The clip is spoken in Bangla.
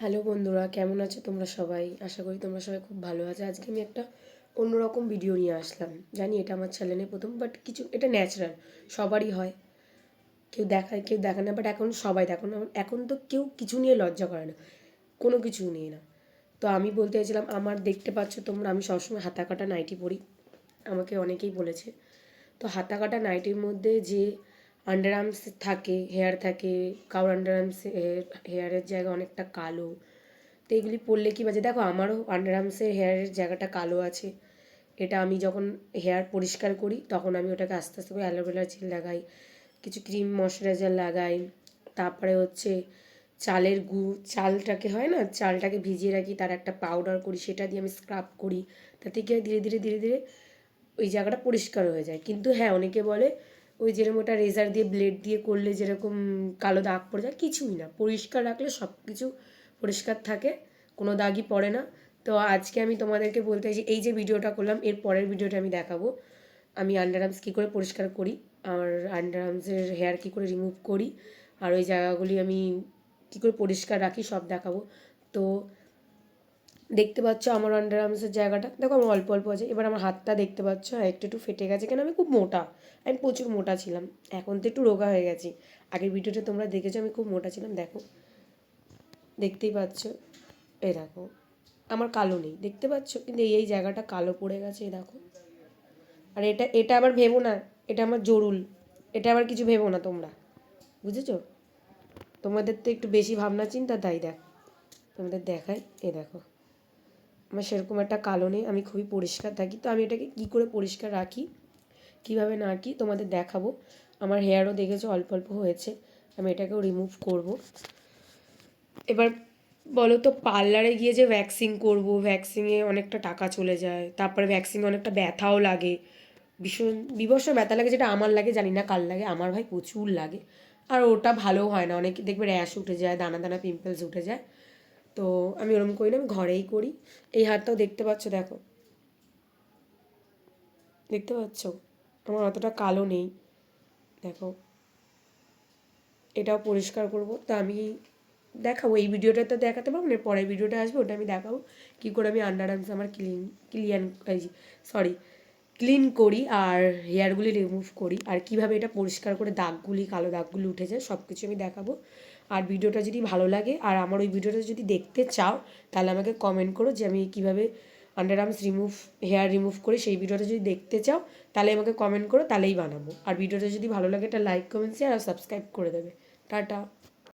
হ্যালো বন্ধুরা, কেমন আছো তোমরা সবাই? আশা করি তোমরা সবাই খুব ভালো আছো। আজকে আমি একটা অন্যরকম ভিডিও নিয়ে আসলাম। জানি এটা আমার চ্যানেলে প্রথম বাট কিছু, এটা ন্যাচারাল সবারই হয়। কেউ দেখায় কেউ দেখায় না বাট এখন সবাই দেখো। না এখন তো কেউ কিছু নিয়ে লজ্জা করে না। কোনো কিছু নিয়ে না। তো আমি বলতে চাইছিলাম, আমার দেখতে পাচ্ছ তোমরা, আমি সবসময় হাতা কাটা নাইটি পরি। আমাকে অনেকেই বলেছে। তো হাতা কাটা নাইটির মধ্যে যে আন্ডার আর্মস থাকে হেয়ার থাকে কারোর আন্ডার আর্মস হেয়ারের জায়গা অনেকটা কালো। তো এগুলি পরলে কি বাজে? দেখো, আমারও আন্ডার আর্মসের হেয়ারের জায়গাটা কালো আছে। এটা আমি যখন হেয়ার পরিষ্কার করি, তখন আমি ওটাকে আস্তে আস্তে করে অ্যালোভেরা জেল লাগাই, কিছু ক্রিম ময়শ্চারাইজার লাগাই, তারপরে হচ্ছে চালের গু, চালটাকে হয় না, চালটাকে ভিজিয়ে রাখি, তার একটা পাউডার করি, সেটা দিয়ে আমি স্ক্রাব করি, তাতে কি হয়? ধীরে ধীরে ধীরে ধীরে ওই জায়গাটা পরিষ্কার হয়ে যায়। কিন্তু হ্যাঁ অনেকে বলে ওই যেরকম ওটা রেজার দিয়ে ব্লেড দিয়ে করলে যেরকম কালো দাগ পড়ে যায়, কিছুই না। পরিষ্কার রাখলে সব কিছু পরিষ্কার থাকে, কোনো দাগই পড়ে না। তো আজকে আমি তোমাদেরকে বলতে চাইছি এই যে ভিডিওটা করলাম, এর পরের ভিডিওটা আমি দেখাবো। আমি আন্ডার আর্মস কী করে পরিষ্কার করি, আর আন্ডার আর্মসের হেয়ার কী করে রিমুভ করি, আর ওই জায়গাগুলি আমি কী করে পরিষ্কার রাখি সব দেখাবো। তো দেখতে পাচ্ছ আমার আন্ডার আর্মসের জায়গাটা। দেখো আমার অল্প অল্প আছে। এবার আমার হাতটা দেখতে পাচ্ছ, আর একটু একটু ফেটে গেছে কেন? আমি খুব মোটা। আমি প্রচুর মোটা ছিলাম। এখন তো একটু রোগা হয়ে গেছি। আগের ভিডিওটা তোমরা দেখেছ আমি খুব মোটা ছিলাম। দেখো। দেখতেই পাচ্ছ। এ দেখো। আমার কালো নেই। দেখতে পাচ্ছ? কিন্তু এই এই জায়গাটা কালো পড়ে গেছে এ দেখো। আর এটা এটা আবার ভেবো না। এটা আমার জরুল। এটা আবার কিছু ভেবো না তোমরা। বুঝেছ? তোমাদের তো একটু বেশি ভাবনা চিন্তা, তাই দেখ। তোমাদের দেখাই। এ দেখো। আমার সেরকম একটা কালো নেই, আমি খুবই পরিষ্কার থাকি। তো আমি এটাকে কী করে পরিষ্কার রাখি? কীভাবে না রাখি? তোমাদের দেখাবো। আমার হেয়ারও দেখেছ, অল্প অল্প হয়েছে। আমি এটাকেও রিমুভ করব। এবার বলো তো পার্লারে গিয়ে যে ভ্যাকসিন করব ভ্যাকসিনে অনেকটা টাকা চলে যায়, তারপরে ভ্যাকসিনে অনেকটা ব্যথাও লাগে। ভীষণ বিবর্ষ ব্যথা লাগে, যেটা আমার লাগে, জানি না কার লাগে, আমার ভাই প্রচুর লাগে। আর ওটা ভালো হয় না, অনেকে দেখবে র্যাশ উঠে যায়, দানা দানা পিম্পলস উঠে যায়। তো আমি ওরকম করি না, আমি ঘরেই করি। এই হাতটাও দেখতে পাচ্ছ, দেখো। দেখতে পাচ্ছ? আমার অতটা কালো নেই। দেখো। এটাও পরিষ্কার করব। তা আমি দেখাবো, এই ভিডিওটা তো দেখাতে পারব না? পরের ভিডিওটা আসবে, ওটা আমি দেখাবো। কী করে আমি আন্ডার আর্মস আমার ক্লিন ক্লিয়ান সরি ক্লিন করি আর হেয়ারগুলি রিমুভ করি। আর কীভাবে এটা পরিষ্কার করে দাগগুলি, কালো দাগগুলি উঠে যায় সব কিছু আমি দেখাবো। আর ভিডিওটা যদি ভালো লাগে, আর আমার ওই ভিডিওটা যদি দেখতে চাও, তাহলে আমাকে কমেন্ট করো যে আমি কীভাবে under arms remove, hair remove করে। সেই ভিডিওটা যদি দেখতে চাও, তাহলে আমাকে কমেন্ট করো, তাহলেই বানাবো। আর ভিডিওটা যদি ভালো লাগে, একটা লাইক কমেন্ট শেয়ার আর সাবস্ক্রাইব করে দেবে। টাটা।